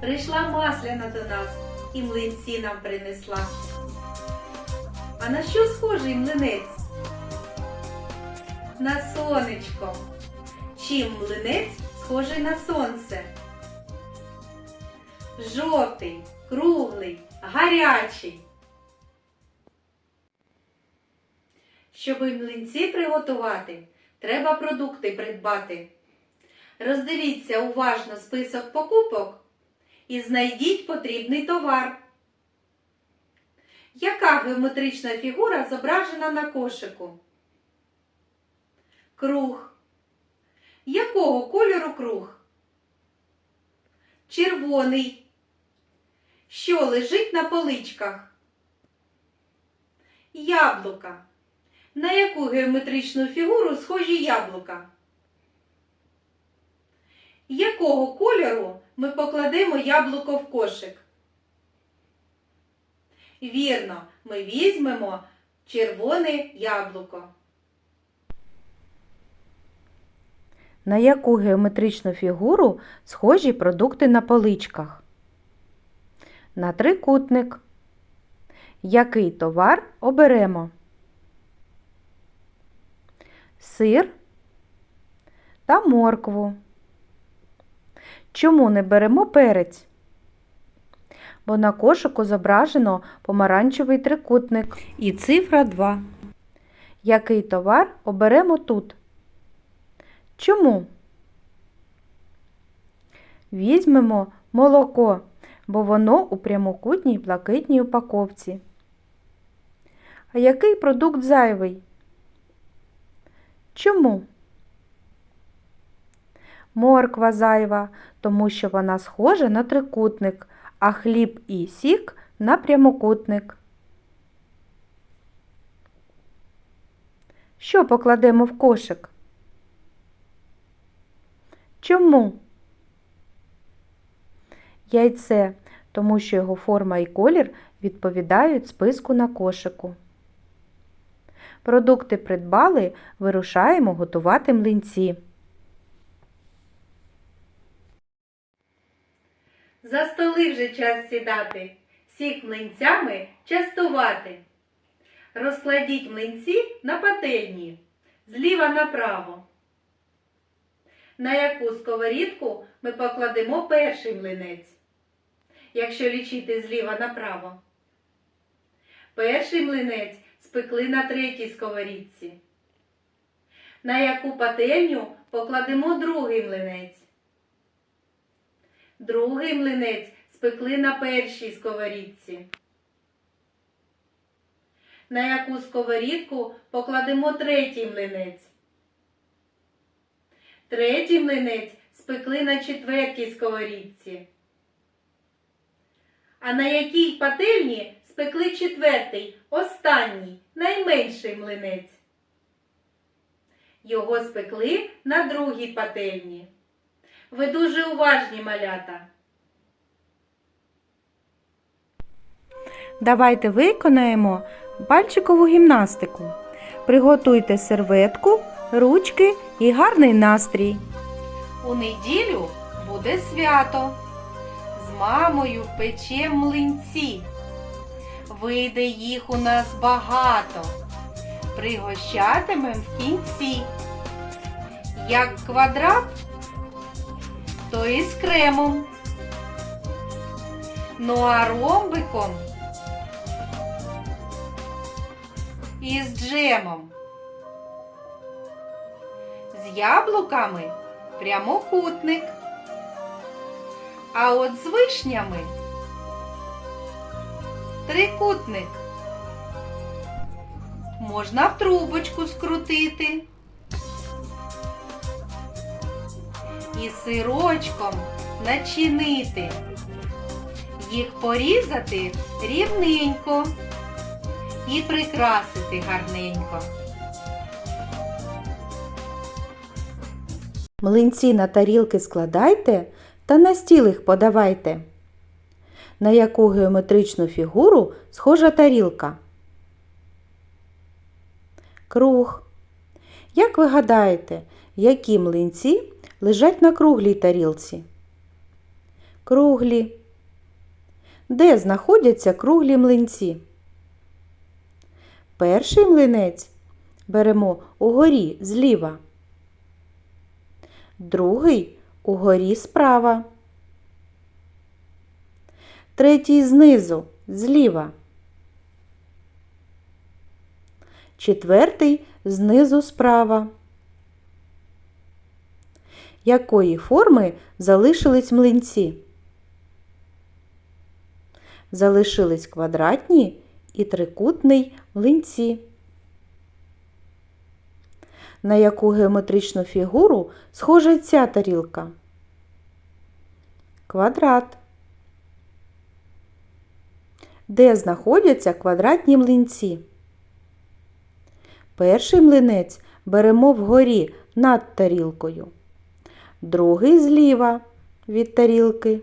Прийшла масляна до нас і млинці нам принесла. А на що схожий млинець? На сонечко. Чим млинець схожий на сонце? Жовтий, круглий, гарячий. Щоб млинці приготувати, треба продукти придбати. Роздивіться уважно список покупок і знайдіть потрібний товар. Яка геометрична фігура зображена на кошику? Круг. Якого кольору круг? Червоний. Що лежить на поличках? Яблука. На яку геометричну фігуру схожі яблука? Якого кольору ми покладемо яблуко в кошик? Вірно, ми візьмемо червоне яблуко. На яку геометричну фігуру схожі продукти на поличках? На трикутник. Який товар оберемо? Сир та моркву. Чому не беремо перець? Бо на кошику зображено помаранчевий трикутник і цифра 2. Який товар оберемо тут? Чому? Візьмемо молоко, бо воно у прямокутній блакитній упаковці. А який продукт зайвий? Чому? Морква зайва, тому що вона схожа на трикутник, а хліб і сік на прямокутник. Що покладемо в кошик? Чому? Яйце, тому що його форма і колір відповідають списку на кошику. Продукти придбали, вирушаємо готувати млинці. За столи вже час сідати, всіх млинцями частувати. Розкладіть млинці на пательні, зліва направо. На яку сковорідку ми покладемо перший млинець, якщо лічити зліва направо. Перший млинець спекли на третій сковорідці. На яку пательню покладемо другий млинець. Другий млинець спекли на першій сковорідці. На яку сковорідку покладемо третій млинець. Третій млинець спекли на четвертій сковорідці. А на якій пательні спекли четвертий, останній, найменший млинець. Його спекли на другій пательні. Ви дуже уважні малята. Давайте виконаємо пальчикову гімнастику. Приготуйте серветку, ручки і гарний настрій. У неділю буде свято. З мамою печем млинці. Вийде їх у нас багато. Пригощатимем в кінці. Як квадрат, то і з кремом. Ну а ромбиком і з джемом. З яблуками прямокутник. А от з вишнями трикутник. Можна в трубочку скрутити. І сирочком начинити. Їх порізати рівненько і прикрасити гарненько. Млинці на тарілки складайте та на стіл їх подавайте. На яку геометричну фігуру схожа тарілка? Круг. Як ви гадаєте, які млинці лежать на круглій тарілці? Круглі. Де знаходяться круглі млинці? Перший млинець беремо угорі зліва. Другий угорі справа. Третій знизу зліва. Четвертий знизу справа. Якої форми залишились млинці? Залишились квадратні і трикутний млинці. На яку геометричну фігуру схожа ця тарілка? Квадрат. Де знаходяться квадратні млинці? Перший млинець беремо вгорі над тарілкою, другий зліва від тарілки,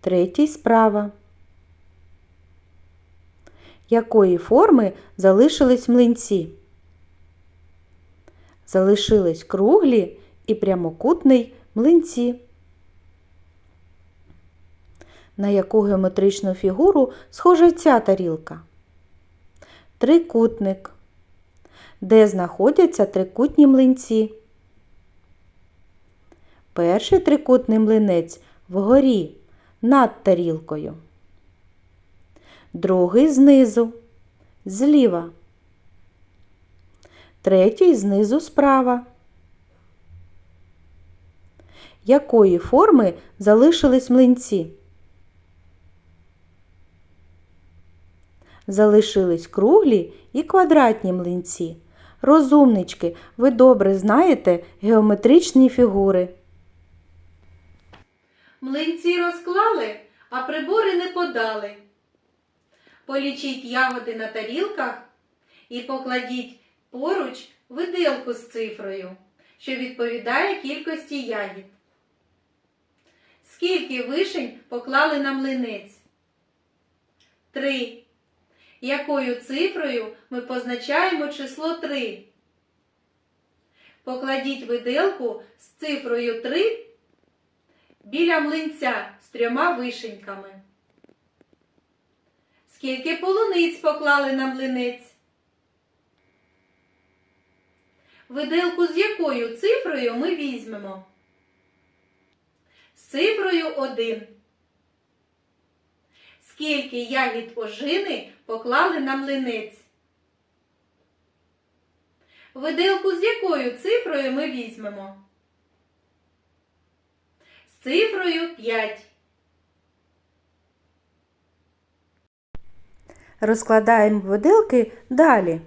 третій справа. Якої форми залишились млинці? Залишились круглі і прямокутний млинці. На яку геометричну фігуру схожа ця тарілка? Трикутник. Де знаходяться трикутні млинці? Перший трикутний млинець вгорі над тарілкою. Другий знизу, зліва. Третій знизу справа. Якої форми залишились млинці? Залишились круглі і квадратні млинці. Розумнички, ви добре знаєте геометричні фігури. Млинці розклали, а прибори не подали. Полічіть ягоди на тарілках і покладіть поруч виделку з цифрою, що відповідає кількості ягід. Скільки вишень поклали на млинець? Три. Якою цифрою ми позначаємо число 3? Покладіть виделку з цифрою 3 біля млинця з трьома вишеньками. Скільки полуниць поклали на млинець? Виделку з якою цифрою ми візьмемо? З цифрою 1. Скільки ягід ожини поклали на млинець? Виделку з якою цифрою ми візьмемо? Цифрою 5. Розкладаємо виделки далі.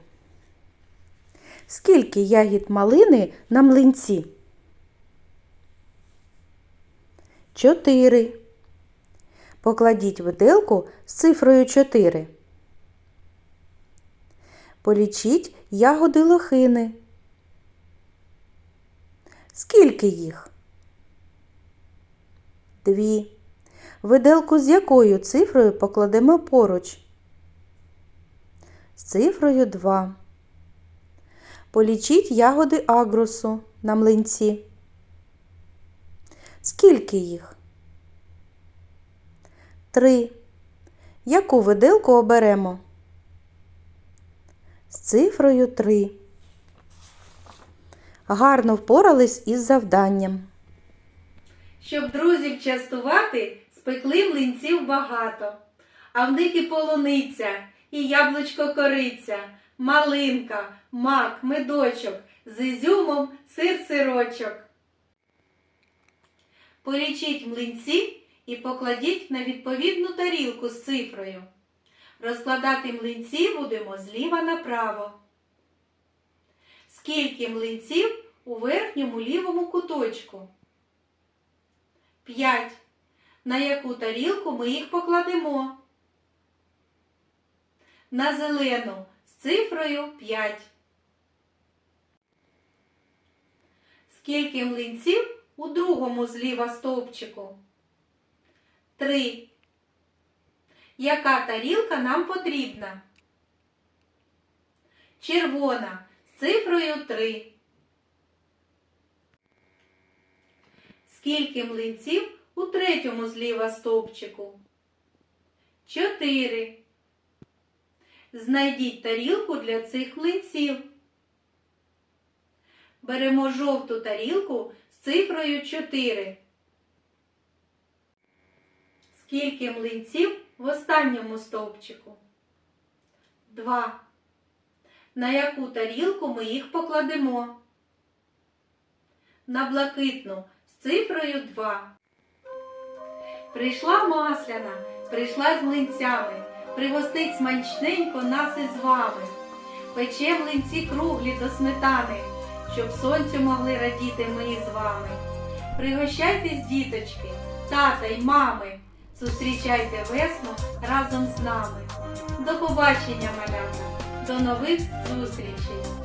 Скільки ягід малини на млинці? Чотири. Покладіть виделку з цифрою 4. Полічіть ягоди лохини. Скільки їх? Дві. Виделку з якою цифрою покладемо поруч? З цифрою 2. Полічіть ягоди агрусу на млинці. Скільки їх? Три. Яку виделку оберемо? З цифрою 3. Гарно впорались із завданням. Щоб друзів частувати, спекли млинців багато, а в них і полуниця, і яблучко кориця, малинка, мак, медочок, з ізюмом сир-сирочок. Полічіть млинці і покладіть на відповідну тарілку з цифрою. Розкладати млинці будемо зліва направо. Скільки млинців у верхньому лівому куточку? 5. На яку тарілку ми їх покладемо? На зелену з цифрою 5. Скільки млинців у другому зліва стовпчику? 3. Яка тарілка нам потрібна? Червона з цифрою 3. Скільки млинців у третьому зліва стовпчику? 4. Знайдіть тарілку для цих млинців. Беремо жовту тарілку з цифрою 4. Скільки млинців в останньому стовпчику? 2. На яку тарілку ми їх покладемо? На блакитну цифрою 2. Прийшла масляна, прийшла з млинцями, пригостить смачненько нас із вами. Пече млинці круглі до сметани, щоб сонцю могли радіти ми з вами. Пригощайтесь, діточки, тата й мами, зустрічайте весну разом з нами. До побачення, малята, до нових зустрічей!